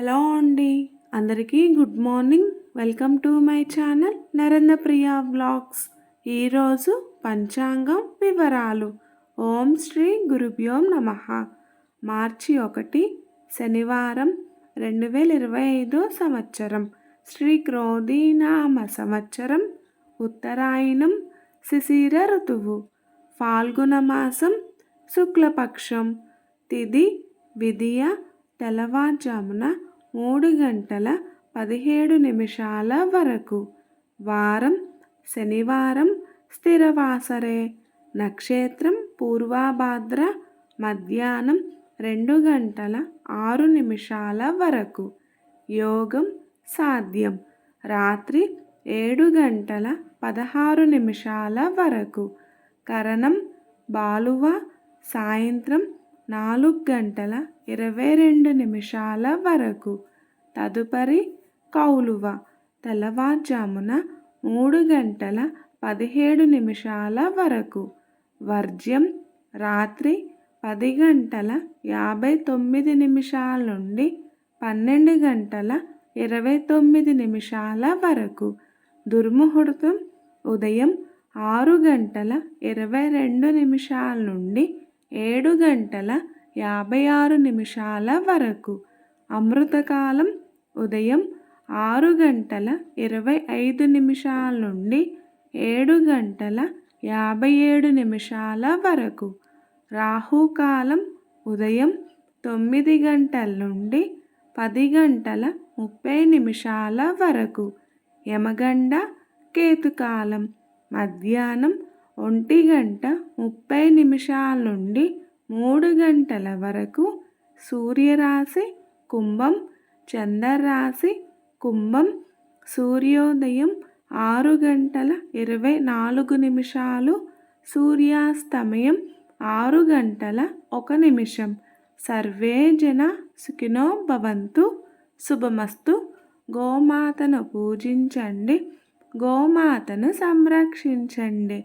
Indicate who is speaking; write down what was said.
Speaker 1: Hello అండి. అందరికీ good morning. Welcome to my channel Narendra Priya blogs ఈరోజు పంచాంగం వివరాలు. ఓం శ్రీ గురుభ్యోం నమ. మార్చి ఒకటి శనివారం రెండు వేల ఇరవై ఐదో సంవత్సరం. శ్రీ క్రోధీనామ సంవత్సరం ఉత్తరాయణం శిశిర ఋతువు. ఫాల్గుణ మాసం శుక్లపక్షం. తిది విధియ తెల్లవారుజామున మూడు గంటల పదిహేడు నిమిషాల వరకు. వారం శనివారం స్థిరవాసరే. నక్షత్రం పూర్వాభాద్ర మధ్యాహ్నం రెండు గంటల ఆరు నిమిషాల వరకు. యోగం సాధ్యం. రాత్రి ఏడు గంటల పదహారు నిమిషాల వరకు. కరణం బాలువ సాయంత్రం నాలుగు గంటల ఇరవై రెండు నిమిషాల వరకు. తదుపరి కౌలువ. తెల్లవారుజామున మూడు గంటల పదిహేడు నిమిషాల వరకు. వర్జ్యం రాత్రి పది గంటల యాభై తొమ్మిది నిమిషాల నుండి పన్నెండు గంటల ఇరవై తొమ్మిది నిమిషాల వరకు. దుర్ముహూర్తం ఉదయం ఆరు గంటల ఇరవై రెండు నిమిషాల నుండి ఏడు గంటల యాభై ఆరు నిమిషాల వరకు. అమృతకాలం ఉదయం ఆరు గంటల ఇరవై ఐదు నిమిషాల నుండి ఏడు గంటల యాభై ఏడు నిమిషాల వరకు. రాహుకాలం ఉదయం తొమ్మిది గంటల నుండి పది గంటల ముప్పై నిమిషాల వరకు. యమగండ కేతుకాలం మధ్యాహ్నం ఒంటి గంట ముప్పై నిమిషాల నుండి మూడు గంటల వరకు సూర్యరాశి కుంభం చంద్రరాశి కుంభం సూర్యోదయం ఆరు గంటల ఇరవై నాలుగు నిమిషాలు సూర్యాస్తమయం ఆరు గంటల ఒక నిమిషం. సర్వే జన సుఖినో భవంతు. శుభమస్తు. గోమాతను పూజించండి. గోమాతను సంరక్షించండి.